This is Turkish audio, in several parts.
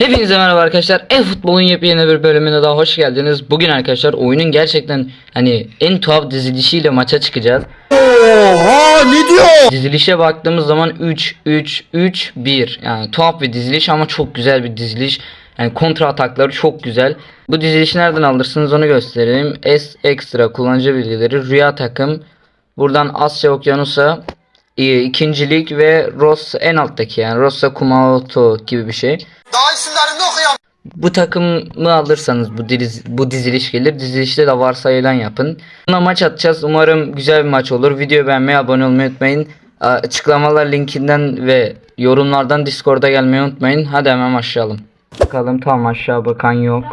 Hepinize merhaba arkadaşlar. E-futbolun yepyeni bir bölümüne daha hoş geldiniz. Bugün arkadaşlar oyunun gerçekten hani en tuhaf dizilişiyle maça çıkacağız. Oha ne diyor? Dizilişe baktığımız zaman 3 3 3 1. Yani tuhaf bir diziliş ama çok güzel bir diziliş. Yani kontra atakları çok güzel. Bu dizilişi nereden alırsınız onu göstereyim. S ekstra kullanıcı bilgileri Rüya takım. Buradan Asya Okyanus'a ikincilik ve Ross en alttaki yani Rossa Kumamoto gibi bir şey. Daha isimlerini okuyam. Bu takımı alırsanız bu diz, bu diziliş gelir. Dizilişte de varsayılan yapın. Buna maç atacağız. Umarım güzel bir maç olur. Video beğenmeyi, abone olmayı unutmayın. Açıklamalar linkinden ve yorumlardan Discord'a gelmeyi unutmayın. Hadi hemen başlayalım. Bakalım tam aşağı bakan yok.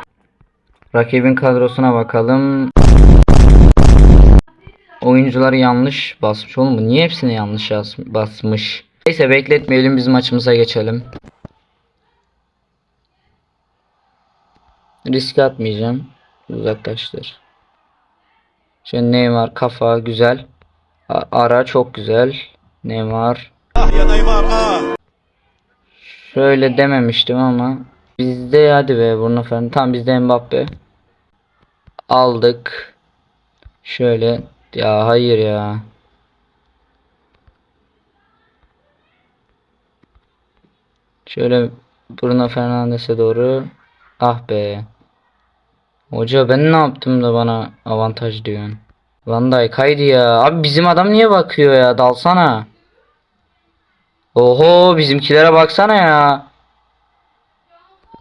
Rakibin kadrosuna bakalım. Oyuncular yanlış basmış. Oğlum bu niye hepsini yanlış basmış? Neyse bekletmeyelim biz maçımıza geçelim. Riske atmayacağım. Uzaklaştır. Şöyle Neymar kafa güzel. A- Ara çok güzel. Neymar. Şöyle dememiştim ama bizde hadi be Bruno Fernandes. Tam bizde Mbappe. Aldık. Şöyle ya hayır ya. Şöyle Bruno Fernandes'e doğru. Ah be. Hoca ben ne yaptım da bana avantaj diyorsun. Van Dijk haydi ya. Abi bizim adam niye bakıyor ya? Dalsana. Oho bizimkilere baksana ya.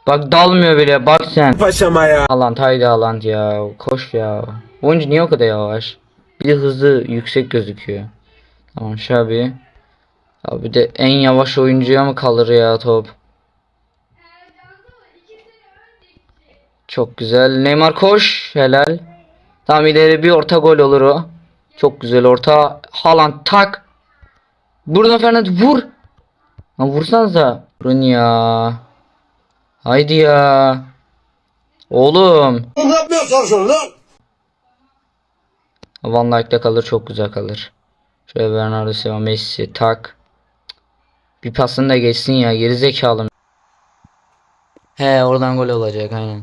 Bak dalmıyor bile bak sen. Paşama ya. Haaland haydi Haaland ya. Koş ya. Oyuncu niye o kadar yavaş? Bir de hızı yüksek gözüküyor. Tamam Şabi. Abi de en yavaş oyuncuya mı kalır ya top? Çok güzel. Neymar koş. Helal. Tam ileri bir orta gol olur o. Çok güzel orta. Haaland tak. Bruno Fernandes vur. Lan vursanıza. Vurun ya. Haydi ya. Oğlum. Ne yapmaya çalışıyorsun lan? Van Dijk'te kalır çok güzel kalır. Şöyle Bernardo Silva, Messi, tak. Bir pasını da geçsin ya geri zekalı. He oradan gol olacak aynen.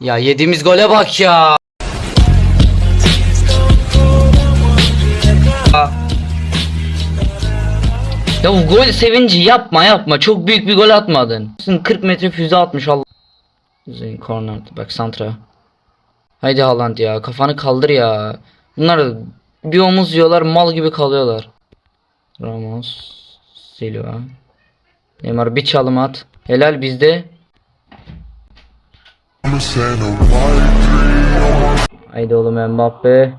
Ya yediğimiz gole bak ya. Ya bu gol sevinci yapma yapma. Çok büyük bir gol atmadın. 40 metre füze atmış Allah. Güzel corner bak santra. Haydi Haaland ya kafanı kaldır ya. Bunlar bir omuz yiyorlar mal gibi kalıyorlar. Ramos, Silva. Neymar bir çalım at. Helal bizde. Haydi oğlum Mbappe.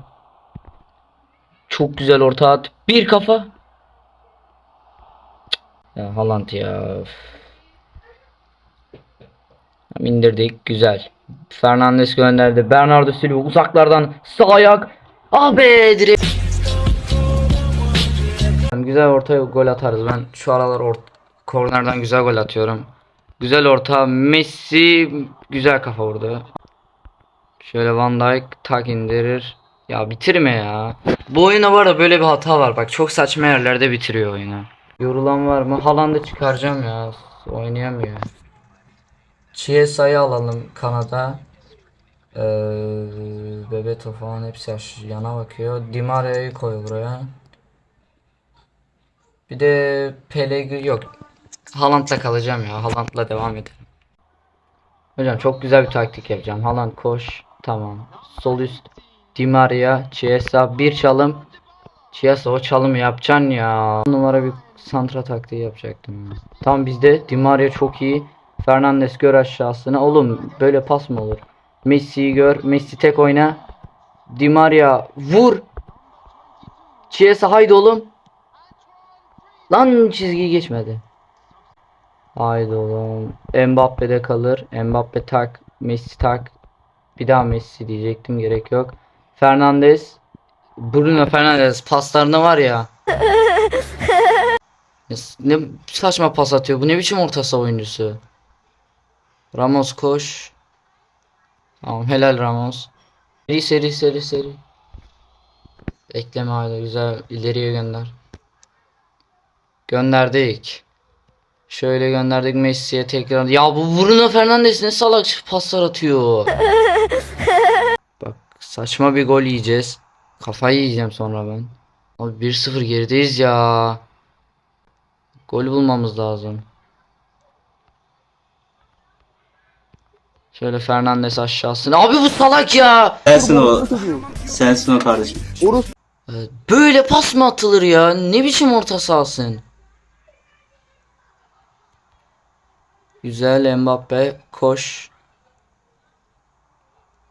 Çok güzel orta at. Bir kafa. Ya Haaland ya. Üf. İndirdik. Güzel. Fernandes gönderdi. Bernardo Silva uzaklardan sağ ayak. Ah be. Güzel orta gol atarız. Ben şu aralar ort kornerden güzel gol atıyorum. Güzel orta. Messi güzel kafa vurdu. Şöyle Van Dijk tak indirir. Ya bitirme ya. Bu oyuna var da böyle bir hata var. Bak çok saçma yerlerde bitiriyor oyunu. Yorulan var mı? Haaland'ı çıkaracağım ya. Oynayamıyor. Chiesa'yı alalım Kanada. Ee, Bebeto falan hepsi yana bakıyor. Di Maria'yı koy buraya. Bir de Pellegrini yok. Haaland'la kalacağım ya. Haaland'la devam edelim. Hocam çok güzel bir taktik yapacağım. Haaland koş. Tamam. Sol üst. Di Maria. Chiesa bir çalım. Chiesa o çalımı yapacaksın ya. Numara bir santra taktiği yapacaktım. ya. Tam bizde Di Maria çok iyi. Fernandes gör aşağısına. Oğlum böyle pas mı olur? Messi'yi gör. Messi tek oyna. Di Maria vur. Chiesa haydi oğlum. Lan çizgiyi geçmedi. Haydi oğlum. Mbappe'de kalır. Mbappe tak. Messi tak. Bir daha Messi diyecektim. Gerek yok. Fernandes. Bruno Fernandes paslarında var ya. Ne saçma pas atıyor. Bu ne biçim orta saha oyuncusu? Ramos koş. Tamam helal Ramos. Seri seri seri seri. Ekleme hala güzel ileriye gönder. Gönderdik. Şöyle gönderdik Messi'ye tekrar. Ya bu Bruno Fernandes ne salak paslar atıyor. Bak saçma bir gol yiyeceğiz. Kafayı yiyeceğim sonra ben. Abi 1-0 gerideyiz ya. Gol bulmamız lazım. Şöyle Fernandes aşağısına. Abi bu salak ya. Sensin o. Sensin o kardeşim. Ee, Böyle pas mı atılır ya? Ne biçim orta sahasın? Güzel Mbappe koş.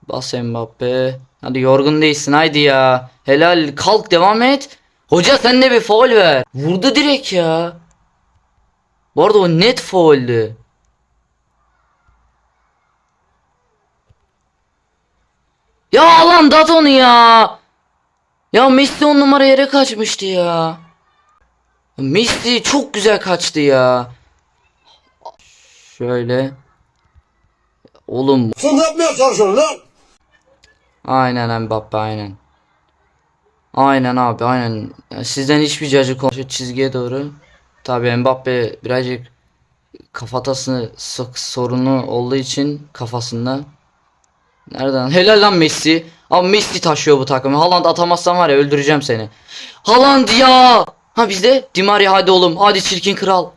Bas Mbappe. Hadi yorgun değilsin haydi ya. Helal kalk devam et. Hoca sen de bir faul ver. Vurdu direkt ya. Bu arada o net fauldü. Ya lan dat onu ya. Ya Messi on numara yere kaçmıştı ya. Messi çok güzel kaçtı ya. Şöyle. Oğlum Sen ne yapmaya çalışıyorsun lan? aynen Mbappe aynen. Aynen abi aynen. Sizden hiçbir cacık olmuş çizgiye doğru. Tabii Mbappe birazcık kafatası sık sorunu olduğu için kafasında. Nereden? Helal lan Messi. Abi Messi taşıyor bu takımı. Haaland atamazsan var ya öldüreceğim seni. Haaland ya. Ha bizde Di Maria hadi oğlum. Hadi çirkin kral.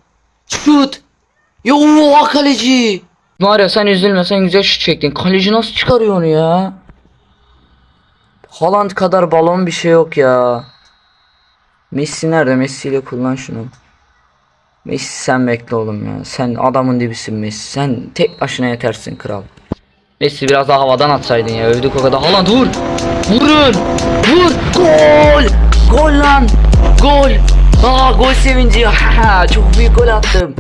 Şut. Yo o kaleci. Mario sen üzülme sen güzel şut çektin. Kaleci nasıl çıkarıyor onu ya? Haaland kadar balon bir şey yok ya. Messi nerede? Messi ile kullan şunu. Messi sen bekle oğlum ya. Sen adamın dibisin Messi. Sen tek başına yetersin kral. Messi biraz daha havadan atsaydın ya. Övdük o kadar. Haaland vur. Vurun. Vur. Gol. Gol lan. Gol. Aa gol sevinci. Çok büyük gol attım.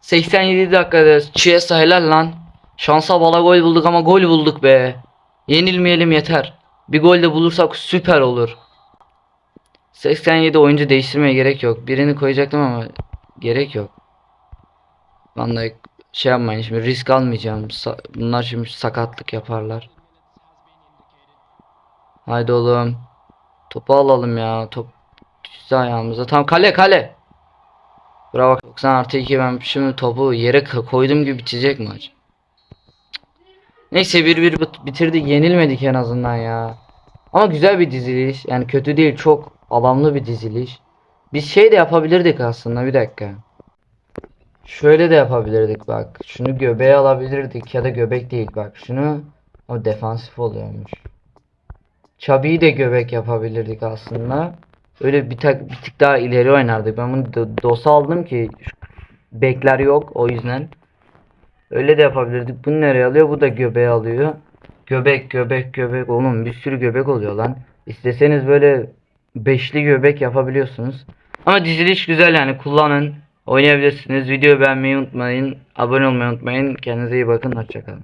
87 dakikada Chiesa helal lan. Şansa bala gol bulduk ama gol bulduk be. Yenilmeyelim yeter. Bir gol de bulursak süper olur. 87 oyuncu değiştirmeye gerek yok. Birini koyacaktım ama gerek yok. Vallahi şey yapmayın şimdi risk almayacağım. Bunlar şimdi sakatlık yaparlar. Haydi oğlum. Topu alalım ya. Top düştü ayağımıza. Tam kale kale. Bravo. 90 artı 2 ben şimdi topu yere koydum gibi bitecek maç. Neyse 1-1 bit- bitirdik. Yenilmedik en azından ya. Ama güzel bir diziliş. Yani kötü değil. Çok adamlı bir diziliş. Biz şey de yapabilirdik aslında. Bir dakika. Şöyle de yapabilirdik bak. Şunu göbeğe alabilirdik ya da göbek değil bak. Şunu o defansif oluyormuş. Çabi'yi de göbek yapabilirdik aslında. Öyle bir, tak, bir tık daha ileri oynardık. Ben bunu do- DOS'a aldım ki bekler yok o yüzden. Öyle de yapabilirdik. Bunu nereye alıyor? Bu da göbeğe alıyor. Göbek göbek göbek. Oğlum bir sürü göbek oluyor lan. İsteseniz böyle beşli göbek yapabiliyorsunuz. Ama diziliş güzel yani kullanın. Oynayabilirsiniz. Videoyu beğenmeyi unutmayın. Abone olmayı unutmayın. Kendinize iyi bakın. Hoşçakalın.